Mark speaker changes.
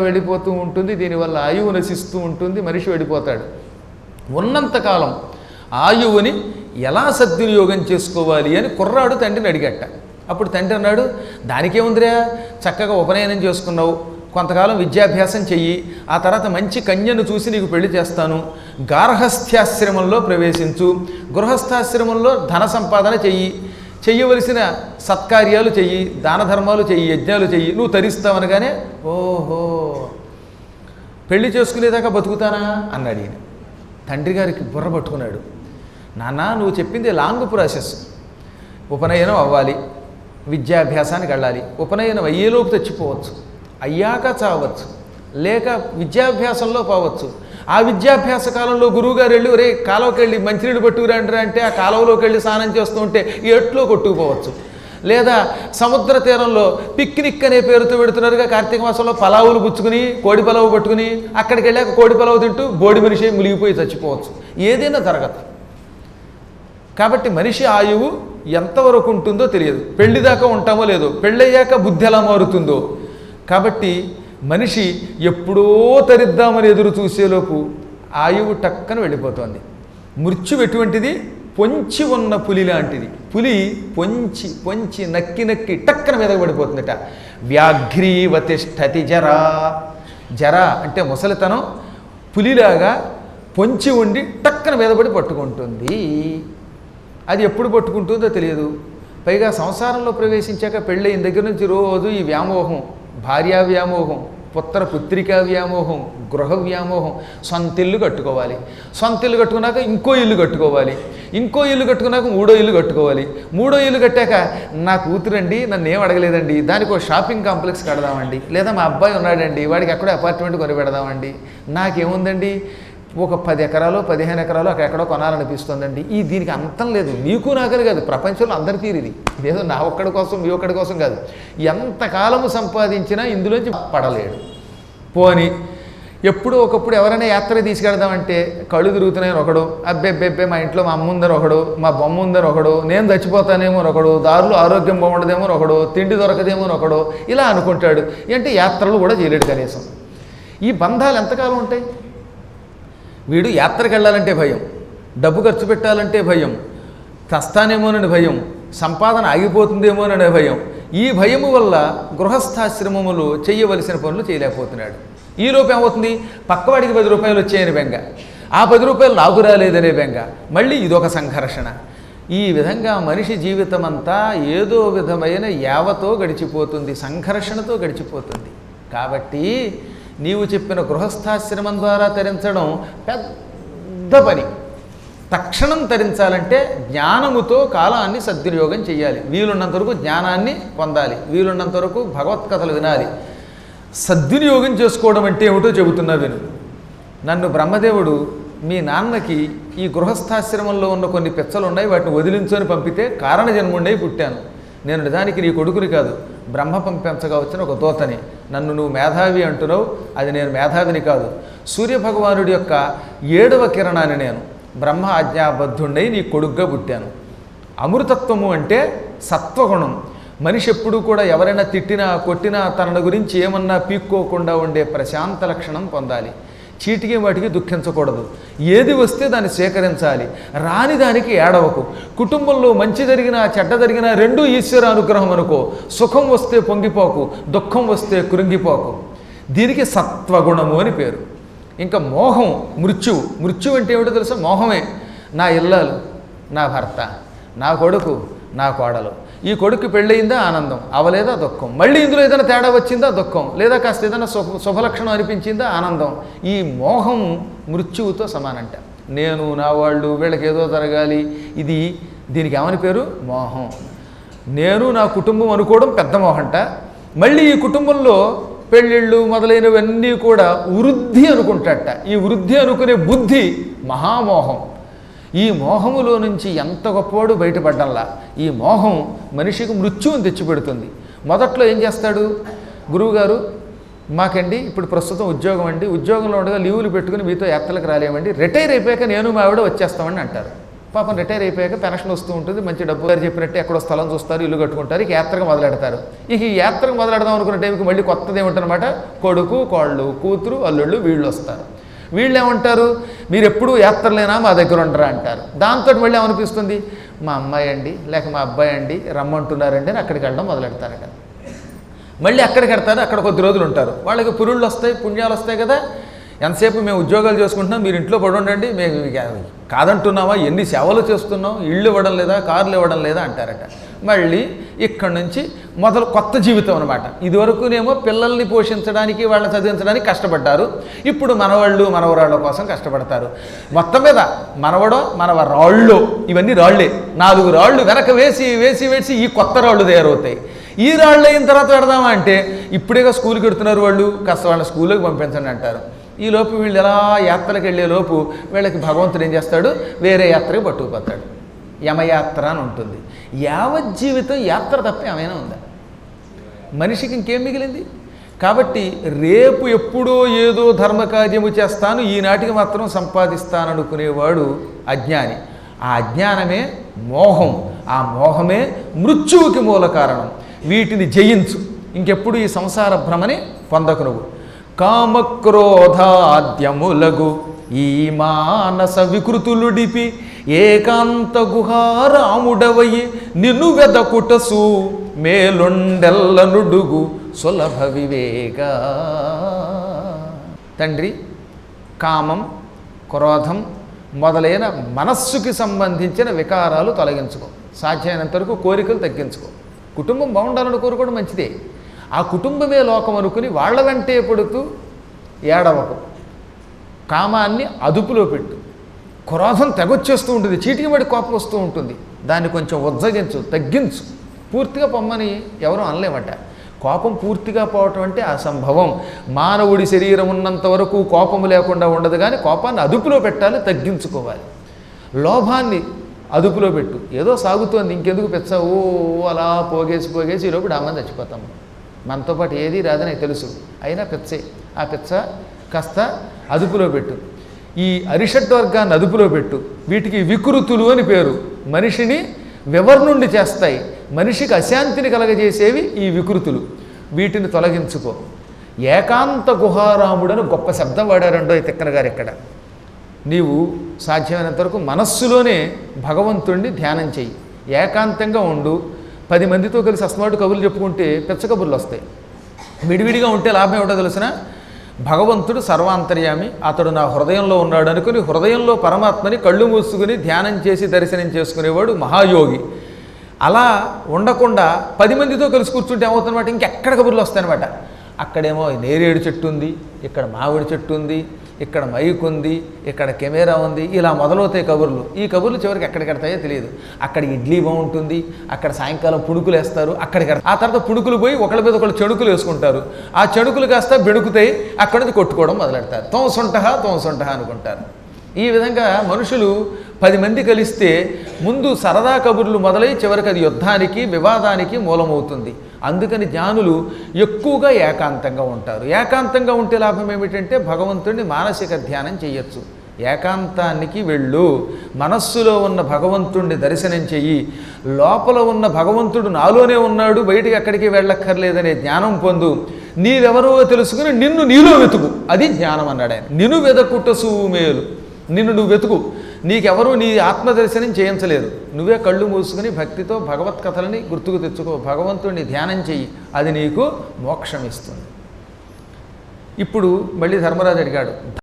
Speaker 1: వెళ్ళిపోతూ ఉంటుంది దీనివల్ల ఆయువు నశిస్తూ ఉంటుంది మనిషి వెళ్ళిపోతాడు. ఉన్నంతకాలం ఆయువుని ఎలా సద్వినియోగం చేసుకోవాలి అని కుర్రాడు తండ్రిని అడిగట్ట అప్పుడు తండ్రి అన్నాడు దానికేముందిరా చక్కగా ఉపనయనం చేసుకున్నావు. కొంతకాలం విద్యాభ్యాసం చెయ్యి. ఆ తర్వాత మంచి కన్యను చూసి నీకు పెళ్ళి చేస్తాను. గార్హస్థ్యాశ్రమంలో ప్రవేశించు. గృహస్థాశ్రమంలో ధన సంపాదన చెయ్యి. చెయ్యవలసిన సత్కార్యాలు చెయ్యి దాన ధర్మాలు చెయ్యి యజ్ఞాలు చెయ్యి నువ్వు తరిస్తావనగానే ఓహో పెళ్ళి చేసుకునేదాకా బతుకుతానా? అన్నాడు ఈయన. తండ్రి గారికి బుర్ర పట్టుకున్నాడు. నాన్న నువ్వు చెప్పింది లాంగ్ ప్రాసెస్. ఉపనయనం అవ్వాలి విద్యాభ్యాసానికి వెళ్ళాలి. ఉపనయనం అయ్యేలోపు తెచ్చిపోవచ్చు. అయ్యాక చావచ్చు. లేక విద్యాభ్యాసంలో పోవచ్చు. ఆ విద్యాభ్యాస కాలంలో గురువుగారు వెళ్ళి రే కాలువకి వెళ్ళి మంచినీళ్ళు పట్టుకురంటారా అంటే ఆ కాలువలోకి వెళ్ళి స్నానం చేస్తూ ఉంటే ఎట్లో కొట్టుకుపోవచ్చు. లేదా సముద్ర తీరంలో పిక్నిక్ అనే పేరుతో పెడుతున్నారుగా కార్తీక మాసంలో పలావులు పుచ్చుకుని కోడి పలావు పట్టుకుని అక్కడికి వెళ్ళాక కోడి పలావు తింటూ బోడి మనిషి మునిగిపోయి చచ్చిపోవచ్చు. ఏదైనా జరగదు కాబట్టి మనిషి ఆయువు ఎంతవరకు ఉంటుందో తెలియదు. పెళ్ళి దాకా ఉంటామో లేదో పెళ్ళయ్యాక బుద్ధి ఎలా మారుతుందో. కాబట్టి మనిషి ఎప్పుడో తరిద్దామని ఎదురు చూసేలోపు ఆయువు టక్కన వెళ్ళిపోతుంది. మృత్యు ఎటువంటిది? పొంచి ఉన్న పులి లాంటిది. పులి పొంచి పొంచి నక్కి నక్కి టక్కన మీదకి పడిపోతుందట. వ్యాఘ్రీవతిష్టతి జరా. జర అంటే ముసలితనం పులిలాగా పొంచి ఉండి టక్కన మీదపడి పట్టుకుంటుంది. అది ఎప్పుడు పట్టుకుంటుందో తెలియదు. పైగా సంసారంలో ప్రవేశించాక పెళ్ళయిన దగ్గర నుంచి రోజు ఈ వ్యామోహం భార్యా వ్యామోహం పుత్ర పుత్రికా వ్యామోహం గృహ వ్యామోహం సొంత ఇల్లు కట్టుకోవాలి. సొంత ఇల్లు కట్టుకున్నాక ఇంకో ఇల్లు కట్టుకోవాలి. ఇంకో ఇల్లు కట్టుకున్నాక మూడో ఇల్లు కట్టుకోవాలి. మూడో ఇల్లు కట్టాక నా కూతురండి నన్ను ఏం అడగలేదండి దానికి ఒక షాపింగ్ కాంప్లెక్స్ కడదామండి. లేదా మా అబ్బాయి ఉన్నాడండి వాడికి ఎక్కడో అపార్ట్మెంట్ కొని పెడదామండి. నాకేముందండి? ఒక పది ఎకరాలు పదిహేను ఎకరాలు అక్కడెక్కడో కొనాలనిపిస్తుందండి. ఈ దీనికి అంతం లేదు. నీకు నాకని కాదు. ప్రపంచంలో అందరి తీరిది ఏదో నా ఒక్కడి కోసం మీ ఒక్కడి కోసం కాదు. ఎంతకాలము సంపాదించినా ఇందులోంచి పడలేడు. పోని ఎప్పుడు ఒకప్పుడు ఎవరైనా యాత్ర తీసుకెడదామంటే కళ్ళు తిరుగుతున్నాయని ఒకడు అబ్బే అబ్బెబ్బే మా ఇంట్లో మా అమ్మ ఉందని ఒకడు మా బొమ్మ ఉందని ఒకడు నేను చచ్చిపోతానేమో ఒకడు దారులు ఆరోగ్యం బాగుండదేమో ఒకడు తిండి దొరకదేమో ఒకడు ఇలా అనుకుంటాడు. అంటే యాత్రలు కూడా చేయలేడు కనీసం. ఈ బంధాలు ఎంతకాలం ఉంటాయి? వీడు యాత్రకు వెళ్ళాలంటే భయం డబ్బు ఖర్చు పెట్టాలంటే భయం కష్టానేమోనని భయం సంపాదన ఆగిపోతుందేమోననే భయం. ఈ భయము వల్ల గృహస్థాశ్రమములు చేయవలసిన పనులు చేయలేకపోతున్నాడు. ఈ లోపు ఏమవుతుంది? పక్కవాడికి పది రూపాయలు వచ్చాయని బెంగ. ఆ పది రూపాయలు నాకు రాలేదనే బెంగ. మళ్ళీ ఇదొక సంఘర్షణ. ఈ విధంగా మనిషి జీవితం అంతా ఏదో విధమైన యావతో గడిచిపోతుంది సంఘర్షణతో గడిచిపోతుంది. కాబట్టి నీవు చెప్పిన గృహస్థాశ్రమం ద్వారా తరించడం పెద్ద పని. తక్షణం తరించాలంటే జ్ఞానముతో కాలాన్ని సద్వినియోగం చేయాలి. వీలున్నంత వరకు జ్ఞానాన్ని పొందాలి. వీలున్నంత వరకు భగవత్కథలు వినాలి. సద్వినియోగం చేసుకోవడం అంటే ఏమిటో చెబుతున్నా విను. నన్ను బ్రహ్మదేవుడు మీ నాన్నకి ఈ గృహస్థాశ్రమంలో ఉన్న కొన్ని పెచ్చలు ఉన్నాయి వాటిని వదిలించుకొని పంపితే కారణ జన్ముండై పుట్టాను. నేను నిజానికి నీ కొడుకుని కాదు బ్రహ్మ పంపించగా వచ్చిన ఒక దోతని. నన్ను నువ్వు మేధావి అంటున్నావు అది నేను మేధావిని కాదు. సూర్యభగవానుడి యొక్క ఏడవ కిరణాన్ని నేను బ్రహ్మ ఆజ్ఞాబద్ధుండై నీ కొడుగ్గా పుట్టాను. అమృతత్వము అంటే సత్వగుణం. మనిషి ఎప్పుడూ కూడా ఎవరైనా తిట్టినా కొట్టినా తన గురించి ఏమన్నా పీక్కోకుండా ఉండే ప్రశాంత లక్షణం పొందాలి. చీటికి వాటికి దుఃఖించకూడదు. ఏది వస్తే దాన్ని స్వీకరించాలి రాని దానికి ఏడవకు. కుటుంబంలో మంచి జరిగినా చెడ్డ జరిగినా రెండూ ఈశ్వర అనుగ్రహం అనుకో. సుఖం వస్తే పొంగిపోకు దుఃఖం వస్తే కృంగిపోకు. దీనికి సత్వగుణము అని పేరు. ఇంకా మోహం మృత్యువు. మృత్యు అంటే ఏమిటో తెలుసా? మోహమే. నా ఇల్లాలు నా భర్త నా కొడుకు నా కోడలు. ఈ కొడుకు పెళ్ళయిందా ఆనందం అవలేదా దుఃఖం? మళ్ళీ ఇందులో ఏదైనా తేడా వచ్చిందా దుఃఖం? లేదా కాస్త ఏదైనా శుభ శుభలక్షణం అనిపించిందా ఆనందం? ఈ మోహం మృత్యువుతో సమానంట. నేను నా వాళ్ళు వీళ్ళకి ఏదో జరగాలి. ఇది దీనికి ఏమని పేరు? మోహం. నేను నా కుటుంబం అనుకోవడం పెద్ద మోహంట. మళ్ళీ ఈ కుటుంబంలో పెళ్ళిళ్ళు మొదలైనవన్నీ కూడా వృద్ధి అనుకుంటాట. ఈ వృద్ధి అనుకునే బుద్ధి మహామోహం. ఈ మోహములో నుంచి ఎంత గొప్పవాడు బయటపడ్డంలా. ఈ మోహం మనిషికి మృత్యువుని తెచ్చిపెడుతుంది. మొదట్లో ఏం చేస్తాడు? గురువుగారు మాకండి ఇప్పుడు ప్రస్తుతం ఉద్యోగం అండి. ఉద్యోగంలో ఉండగా లీవులు పెట్టుకుని మీతో యాత్రలకు రాలేమండి. రిటైర్ అయిపోయాక నేను మా ఆవిడ వచ్చేస్తామని అంటారు. పాపం రిటైర్ అయిపోయాక పెన్షన్ వస్తూ ఉంటుంది. మంచి డబ్బు గారు చెప్పినట్టు ఎక్కడో స్థలం చూస్తారు ఇల్లు కట్టుకుంటారు ఇక యాత్రకు మొదలెడతారు. ఇక ఈ యాత్రకు మొదలెడదాం అనుకున్న టైంకి మళ్ళీ కొత్తది ఏమిటనమాట కొడుకు కోళ్ళు కూతురు అల్లుళ్ళు వీళ్ళు వస్తారు. వీళ్ళు ఏమంటారు మీరు ఎప్పుడు యాత్రలేనా మా దగ్గర ఉండరా అంటారు. దాంతో మళ్ళీ ఏమనిపిస్తుంది మా అమ్మాయి అండి లేక మా అబ్బాయి అండి రమ్మంటున్నారండి అని అక్కడికి వెళ్ళడం మొదలెడతారట. మళ్ళీ అక్కడికి వెడతారు అక్కడ కొద్ది రోజులు ఉంటారు. వాళ్ళకి పురుళ్ళు వస్తాయి పుణ్యాలు వస్తాయి కదా? ఎంతసేపు మేము ఉద్యోగాలు చేసుకుంటున్నాం మీరు ఇంట్లో పడుండండి మేము కాదంటున్నావా కాదంటున్నామా ఎన్ని సేవలు చేస్తున్నాం ఇళ్ళు ఇవ్వడం లేదా కార్లు ఇవ్వడం లేదా అంటారట. మళ్ళీ ఇక్కడి నుంచి మొదలు కొత్త జీవితం అనమాట ఇదివరకునేమో పిల్లల్ని పోషించడానికి వాళ్ళని చదివించడానికి కష్టపడ్డారు. ఇప్పుడు మనవాళ్ళు మనవరాళ్ళ కోసం కష్టపడతారు. మొత్తం మీద మనవడో మనవ రాళ్ళు ఇవన్నీ రాళ్ళే. నాలుగు రాళ్ళు వెనక వేసి వేసి వేసి ఈ కొత్త రాళ్ళు తయారవుతాయి. ఈ రాళ్ళు అయిన తర్వాత పెడదామా అంటే ఇప్పుడేగా స్కూల్కి పెడుతున్నారు వాళ్ళు కాస్త వాళ్ళ స్కూల్లోకి పంపించండి అంటారు. ఈలోపు వీళ్ళు ఎలా యాత్రలకు వెళ్ళే లోపు వీళ్ళకి భగవంతుడు ఏం చేస్తాడు? వేరే యాత్రకి పట్టుకుపోతాడు. యమయాత్ర అని ఉంటుంది. యావత్ జీవితం యాత్ర తప్ప ఏమైనా ఉందా? మనిషికి ఇంకేం మిగిలింది? కాబట్టి రేపు ఎప్పుడో ఏదో ధర్మకార్యము చేస్తాను ఈనాటికి మాత్రం సంపాదిస్తాననుకునేవాడు అజ్ఞాని. ఆ అజ్ఞానమే మోహం. ఆ మోహమే మృత్యువుకి మూల కారణం. వీటిని జయించు. ఇంకెప్పుడు ఈ సంసార భ్రమని పొందకు నువ్వు. కామక్రోధాద్యములగు ఈ మానస వికృతులుడిపి ఏకాంత గుహారాముడవయి నిన్ను వెదకుటసు మేలుండెల్లనుడుగు సులభ వివేక. తండ్రి కామం క్రోధం మొదలైన మనస్సుకి సంబంధించిన వికారాలు తొలగించుకో. సాధ్యమైనంత వరకు కోరికలు తగ్గించుకో. కుటుంబం బాగుండాలని కోరుకోవడం మంచిదే. ఆ కుటుంబమే లోకం అనుకుని వాళ్ళ వెంటే పడుతూ ఏడవకు. కామాన్ని అదుపులో పెట్టు. క్రోధం తెగొచ్చేస్తూ ఉంటుంది చీటికి పడి కోపం వస్తూ ఉంటుంది. దాన్ని కొంచెం ఉజ్జగించు తగ్గించు. పూర్తిగా పొమ్మని ఎవరూ అనలేమట. కోపం పూర్తిగా పోవటం అంటే అసంభవం. మానవుడి శరీరం ఉన్నంత వరకు కోపము లేకుండా ఉండదు కానీ కోపాన్ని అదుపులో పెట్టాలి తగ్గించుకోవాలి. లోభాన్ని అదుపులో పెట్టు. ఏదో సాగుతోంది ఇంకెందుకు పెచ్చావు ఓ అలా పోగేసి పోగేసి ఈలోపు డామని చచ్చిపోతాం. మనతో పాటు ఏది రాదని నాకు తెలుసు. అయినా పెచ్చే. ఆ పెచ్చ కాస్త అదుపులో పెట్టు. ఈ అరిషడ్ వర్గాన్ని అదుపులో పెట్టు. వీటికి వికృతులు అని పేరు. మనిషిని వివర్ణుండి చేస్తాయి. మనిషికి అశాంతిని కలగజేసేవి ఈ వికృతులు. వీటిని తొలగించుకో. ఏకాంత గుహారాముడని గొప్ప శబ్దం వాడారండో ఈ తిక్కన గారు ఇక్కడ. నీవు సాధ్యమైనంత వరకు మనస్సులోనే భగవంతుణ్ణి ధ్యానం చెయ్యి. ఏకాంతంగా ఉండు. పది మందితో కలిసి అస్మాటు కబుర్లు చెప్పుకుంటే పెచ్చ కబుర్లు వస్తాయి. విడివిడిగా ఉంటే లాభం ఏమిటో తెలిసిన? భగవంతుడు సర్వాంతర్యామి అతడు నా హృదయంలో ఉన్నాడు అనుకుని హృదయంలో పరమాత్మని కళ్ళు మూసుకుని ధ్యానం చేసి దర్శనం చేసుకునేవాడు మహాయోగి. అలా ఉండకుండా పది మందితో కలిసి కూర్చుంటే ఏమవుతుందన్నమాట? ఇంకెక్కడ కబుర్లు వస్తాయన్నమాట? అక్కడేమో నేరేడు చెట్టు ఉంది ఇక్కడ మామిడి చెట్టు ఉంది ఇక్కడ మైక్ ఉంది ఇక్కడ కెమెరా ఉంది ఇలా మొదలవుతాయి కబుర్లు. ఈ కబుర్లు చివరికి ఎక్కడికి ఎడతాయో తెలియదు. అక్కడ ఇడ్లీ బాగుంటుంది అక్కడ సాయంకాలం పుడుకులు వేస్తారు అక్కడికి ఆ తర్వాత పుణుకులు పోయి ఒకళ్ళ మీద ఒకళ్ళు చెడుకులు వేసుకుంటారు. ఆ చెడుకులు కాస్త బెడుకుతాయి అక్కడ నుంచి కొట్టుకోవడం మొదలెడతారు. తోంసుంటహా తోంసుంటహా అనుకుంటారు. ఈ విధంగా మనుషులు పది మంది కలిస్తే ముందు సరదా కబుర్లు మొదలై చివరికి అది యుద్ధానికి వివాదానికి మూలమవుతుంది. అందుకని జ్ఞానులు ఎక్కువగా ఏకాంతంగా ఉంటారు. ఏకాంతంగా ఉంటే లాభం ఏమిటంటే భగవంతుడిని మానసిక ధ్యానం చేయొచ్చు ఏకాంతానికి వెళ్ళు. మనస్సులో ఉన్న భగవంతుణ్ణి దర్శనం చెయ్యి. లోపల ఉన్న భగవంతుడు నాలోనే ఉన్నాడు. బయటికి ఎక్కడికి వెళ్ళక్కర్లేదనే జ్ఞానం పొందు. నీవెవరో తెలుసుకుని నిన్ను నీలో వెతుకు. అది జ్ఞానం అన్నాడు ఆయన. నిన్ను వెదకుట మేలు నిన్ను నువ్వు వెతుకు. నీకెవరూ నీ ఆత్మదర్శనం చేయించలేదు నువ్వే కళ్ళు మూసుకుని భక్తితో భగవత్ కథలని గుర్తుకు తెచ్చుకో. భగవంతుడిని ధ్యానం చెయ్యి. అది నీకు మోక్షం ఇస్తుంది. ఇప్పుడు మళ్ళీ ధర్మరాజు అడిగాడు